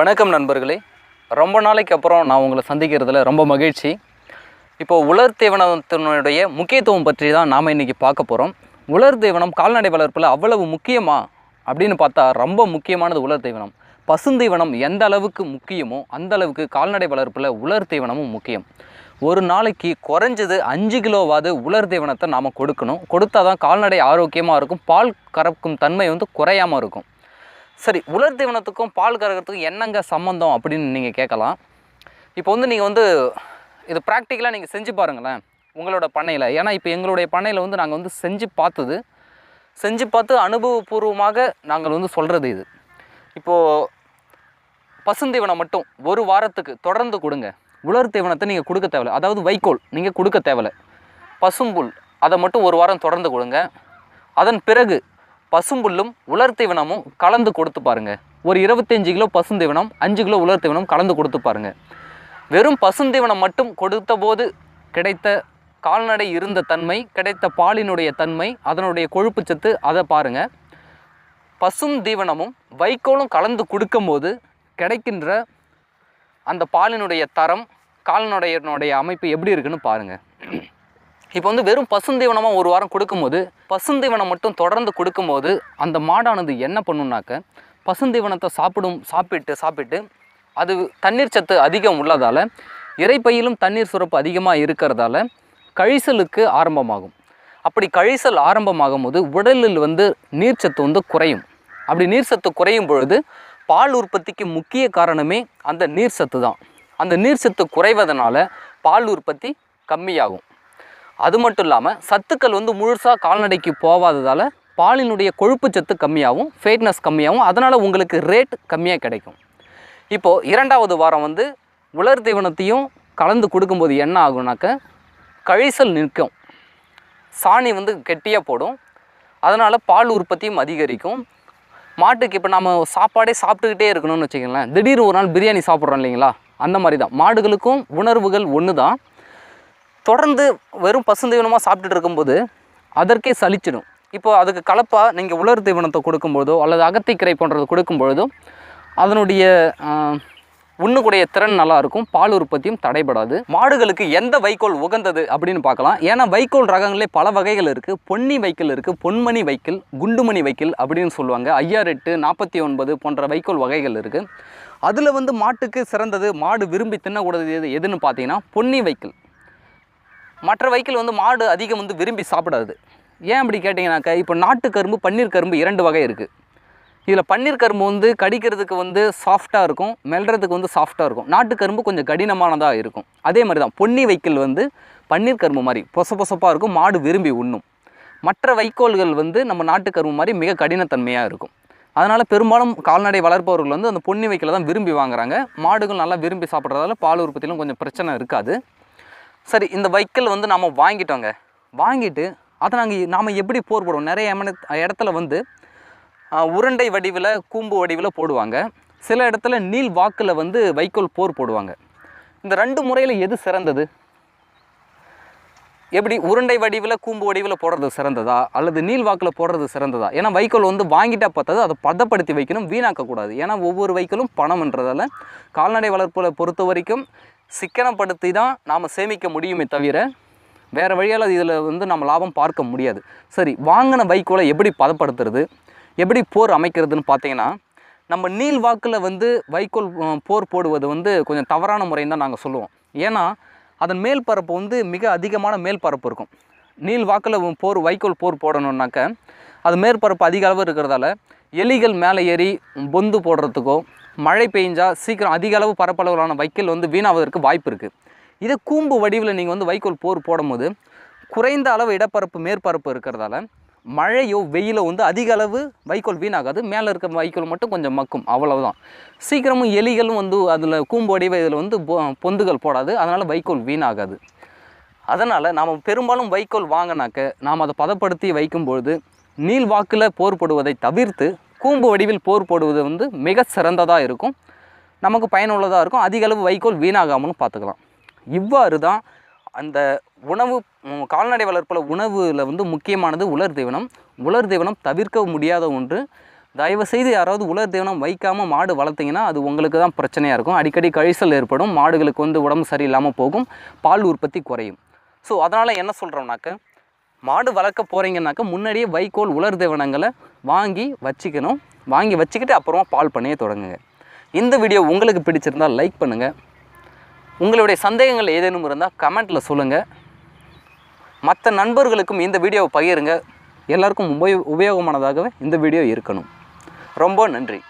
வணக்கம் நண்பர்களே. ரொம்ப நாளைக்கு அப்புறம் நான் உங்களை சந்திக்கிறதுல ரொம்ப மகிழ்ச்சி. இப்போ உலர் தீவனத்தினுடைய முக்கியத்துவம் பற்றி தான் நாம் இன்றைக்கி பார்க்க போகிறோம் உலர் தீவனம் கால்நடை வளர்ப்பில் அவ்வளவு முக்கியமா அப்படின்னு பார்த்தா ரொம்ப முக்கியமானது உலர் தீவனம். பசுந்தீவனம் எந்த அளவுக்கு முக்கியமோ அந்த அளவுக்கு கால்நடை வளர்ப்பில் உலர் தீவனமும் முக்கியம். ஒரு நாளைக்கு குறைஞ்சது அஞ்சு கிலோவாவது உலர் தீவனத்தை நாம் கொடுக்கணும். கொடுத்தா தான் கால்நடை ஆரோக்கியமாக இருக்கும். பால் கறக்கும் தன்மை வந்து குறையாமல் இருக்கும். சரி உலர் தீவனத்துக்கும் பால் கறக்கிறதுக்கும் என்னங்க சம்மந்தம் அப்படின்னு நீங்கள் கேட்கலாம். இப்போ வந்து நீங்கள் வந்து இது ப்ராக்டிக்கலாக நீங்கள் செஞ்சு பாருங்களேன் உங்களோட பண்ணையில். ஏன்னா இப்போ எங்களுடைய பண்ணையில் வந்து நாங்கள் வந்து செஞ்சு பார்த்தது செஞ்சு பார்த்து அனுபவபூர்வமாக நாங்கள் வந்து சொல்கிறது இது. இப்போது பசுந்தீவனம் மட்டும் ஒரு வாரத்துக்கு தொடர்ந்து கொடுங்க. உலர் தீவனத்தை நீங்கள் கொடுக்க தேவையில்ல. அதாவது வைக்கோல் நீங்கள் கொடுக்க தேவையில்ல. பசும்புல் அதை மட்டும் ஒரு வாரம் தொடர்ந்து கொடுங்க. அதன் பிறகு பசும்புல்லும் உலர் தீவனமும் கலந்து கொடுத்து பாருங்க. ஒரு இருபத்தஞ்சு கிலோ பசுந்தீவனம் அஞ்சு கிலோ உலர் தீவனம் கலந்து கொடுத்து பாருங்க. வெறும் பசுந்தீவனம் மட்டும் கொடுத்த போது கிடைத்த கால்நடை இருந்த தன்மை கிடைத்த பாலினுடைய தன்மை அதனுடைய கொழுப்புச்சத்து அதை பாருங்க. பசும் தீவனமும் வைக்கோலும் கலந்து கொடுக்கும்போது கிடைக்கின்ற அந்த பாலினுடைய தரம் கால்நடையினுடைய அமைப்பு எப்படி இருக்குன்னு பாருங்கள் இப்போ வந்து வெறும் பசுந்தீவனமாக ஒரு வாரம் கொடுக்கும்போது பசுந்தீவனம் மட்டும் தொடர்ந்து கொடுக்கும்போது அந்த மாடானது என்ன பண்ணுனாக்க பசுந்தீவனத்தை சாப்பிடும் சாப்பிட்டு சாப்பிட்டு அது தண்ணீர் சத்து அதிகம் உள்ளதால் இறைப்பையிலும் தண்ணீர் சுரப்பு அதிகமாக இருக்கிறதால கழிசலுக்கு ஆரம்பமாகும். அப்படி கழிசல் ஆரம்பமாகும் போது உடலில் வந்து நீர்ச்சத்து வந்து குறையும். அப்படி நீர்ச்சத்து குறையும் பொழுது பால் உற்பத்திக்கு முக்கிய காரணமே அந்த நீர்ச்சத்து தான் அந்த நீர்ச்சத்து குறைவதனால பால் உற்பத்தி கம்மியாகும். அது மட்டும் இல்லாமல் சத்துக்கள் வந்து முழுசாக கால்நடைக்கு போகாததால் பாலினுடைய கொழுப்பு சத்து கம்மியாகவும் ஃபேட்னஸ் கம்மியாகவும் அதனால் உங்களுக்கு ரேட் கம்மியாக கிடைக்கும். இப்போது இரண்டாவது வாரம் வந்து உலர் தீவனத்தையும் கலந்து கொடுக்கும்போது என்ன ஆகும்னாக்க கழிசல் நிற்கும் சாணி வந்து கெட்டியாக போடும். அதனால் பால் உற்பத்தியும் அதிகரிக்கும். மாட்டுக்கு இப்போ நம்ம சாப்பாடே சாப்பிட்டுக்கிட்டே இருக்கணும்னு வச்சுக்கோங்களேன். திடீர்னு ஒரு நாள் பிரியாணி சாப்பிட்றோம் இல்லைங்களா? அந்த மாதிரி தான் மாடுகளுக்கும் உணர்வுகள் ஒன்று தான் தொடர்ந்து வெறும் பசுந்தீவனமாக சாப்பிட்டுட்டு இருக்கும்போது அதற்கே சலிச்சிடும். இப்போ அதுக்கு கலப்பாக நீங்கள் உலர் தீவனத்தை கொடுக்கும்போதோ அல்லது அகத்திக்கரை போன்றது கொடுக்கும்பொழுதோ அதனுடைய உண்ணுக்குடைய திறன் நல்லாயிருக்கும் பால் உற்பத்தியும் தடைபடாது. மாடுகளுக்கு எந்த வைக்கோல் உகந்தது அப்படின்னு பார்க்கலாம். ஏன்னா வைக்கோல் ரகங்களே பல வகைகள் இருக்குது பொன்னி வைக்கல் இருக்குது பொன்மணி வைக்கல் குண்டுமணி வைக்கல் அப்படின்னு சொல்லுவாங்க. ஐயாறு எட்டு நாற்பத்தி ஒன்பது போன்ற வைக்கோல் வகைகள் இருக்குது அதில் வந்து மாட்டுக்கு சிறந்தது மாடு விரும்பி தின்னக்கூடாது எது எதுன்னு பார்த்தீங்கன்னா பொன்னி வைக்கல். மற்ற வைக்கல் வந்து மாடு அதிகம் வந்து விரும்பி சாப்பிடாது. ஏன் அப்படி கேட்டிங்கனாக்கா இப்போ நாட்டு கரும்பு பன்னீர் கரும்பு இரண்டு வகை இருக்குது இதில் பன்னீர் கரும்பு வந்து கடிக்கிறதுக்கு வந்து சாஃப்டாக இருக்கும் மெல்றதுக்கு வந்து சாஃப்டாக இருக்கும். நாட்டு கரும்பு கொஞ்சம் கடினமானதாக இருக்கும். அதே மாதிரி தான் பொன்னி வைக்கல் வந்து பன்னீர் கரும்பு மாதிரி பொச பொசப்பாக இருக்கும் மாடு விரும்பி உண்ணும். மற்ற வைக்கோல்கள் வந்து நம்ம நாட்டு கரும்பு மாதிரி மிக கடினத்தன்மையாக இருக்கும். அதனால் பெரும்பாலும் கால்நடை வளர்ப்பவர்கள் வந்து அந்த பொன்னி வைக்கலை தான் விரும்பி வாங்குறாங்க. மாடுகள் நல்லா விரும்பி சாப்பிட்றதால பால் உற்பத்தியிலும் கொஞ்சம் பிரச்சனை இருக்காது. சரி இந்த வைக்கல் வந்து நாம் வாங்கிட்டோங்க. வாங்கிட்டு அதை நாங்கள் நாம் எப்படி போர் போடுவோம் நிறைய இடத்துல வந்து உருண்டை வடிவில் கூம்பு வடிவில் போடுவாங்க. சில இடத்துல நீள் வாக்கில் வந்து வைக்கோல் போர் போடுவாங்க. இந்த ரெண்டு முறையில் எது சிறந்தது? எப்படி உருண்டை வடிவில் கூம்பு வடிவில் போடுறது சிறந்ததா? அல்லது நீள் வாக்கில் போடுறது சிறந்ததா? ஏன்னா வைக்கோல் வந்து வாங்கிட்டா பார்த்தது அதை பதப்படுத்தி வைக்கணும் வீணாக்கக்கூடாது. ஏன்னா ஒவ்வொரு வைக்கோலும் பணம்ன்றதால கால்நடை வளர்ப்பில் பொறுத்த வரைக்கும் சிக்கனப்படுத்தி தான் நாம் சேமிக்க முடியுமே தவிர வேறு வழியால் இதில் வந்து நம்ம லாபம் பார்க்க முடியாது. சரி வாங்கின வைக்கோலை எப்படி பதப்படுத்துறது? எப்படி போர் அமைக்கிறதுன்னு பார்த்தீங்கன்னா நம்ம நீள் வாக்கில் வந்து வைக்கோல் போர் போடுவது வந்து கொஞ்சம் தவறான முறைன்னு தான் நாங்கள் சொல்லுவோம். ஏன்னா அதன் மேல் பரப்பு வந்து மிக அதிகமான மேல் பரப்பு இருக்கும். நீள் வாக்கில் போர் வைக்கோல் போர் போடணுன்னாக்க அது மேற்பரப்பு அதிக அளவு இருக்கிறதால எலிகள் மேலே ஏறி பொந்து போடுறதுக்கோ மழை பெஞ்சால் சீக்கிரம் அதிக அளவு பரப்பளவிலான வைக்கோல் வந்து வீணாவதற்கு வாய்ப்பு இருக்குது இதே கூம்பு வடிவில் நீங்கள் வந்து வைக்கோல் போர் போடும்போது குறைந்த அளவு இடப்பரப்பு மேற்பரப்பு இருக்கிறதால மழையோ வெயிலோ வந்து அதிக அளவு வைக்கோல் வீணாகாது. மேலே இருக்க வைக்கோல் மட்டும் கொஞ்சம் மக்கும். அவ்வளவுதான். சீக்கிரமும் எலிகளும் வந்து அதில் கூம்பு வடிவ இதில் வந்து பொ- பொந்துகள் போடாது. அதனால் வைக்கோல் வீணாகாது. அதனால் நாம் பெரும்பாலும் வைக்கோல் வாங்கினாக்க நாம் அதை பதப்படுத்தி வைக்கும்பொழுது நீள் வாக்கில் போர் போடுவதை தவிர்த்து கூம்பு வடிவில் போர் போடுவது வந்து மிக சிறந்ததாக இருக்கும். நமக்கு பயனுள்ளதாக இருக்கும். அதிகளவு வைக்கோல் வீணாகாமலும் பார்த்துக்கலாம். இவ்வாறு தான் அந்த உணவு கால்நடை வளர்ப்பில் உணவில் வந்து முக்கியமானது உலர் தீவனம் உலர் தீவனம் தவிர்க்க முடியாத ஒன்று. தயவு செய்து யாராவது உலர் தீவனம் வைக்காமல் மாடு வளர்த்தீங்கன்னா அது உங்களுக்கு தான் பிரச்சனையாக இருக்கும். அடிக்கடி கழிசல் ஏற்படும். மாடுகளுக்கு வந்து உடம்பு சரியில்லாமல் போகும். பால் உற்பத்தி குறையும். ஸோ அதனால் என்ன சொல்கிறோம்னாக்க மாடு வளர்க்க போகிறீங்கன்னாக்க முன்னாடியே வைக்கோல் உலர் தீவனங்களை வாங்கி வச்சுக்கணும். வாங்கி வச்சுக்கிட்டு அப்புறமா பால் பண்ணியே தொடங்குங்க. இந்த வீடியோ உங்களுக்கு பிடிச்சிருந்தால் லைக் பண்ணுங்கள் உங்களுடைய சந்தேகங்கள் ஏதேனும் இருந்தால் கமெண்ட்டில் சொல்லுங்கள் மற்ற நண்பர்களுக்கும் இந்த வீடியோவை பகிருங்க. எல்லாருக்கும் உபயோ உபயோகமானதாகவே இந்த வீடியோ இருக்கணும். ரொம்ப நன்றி.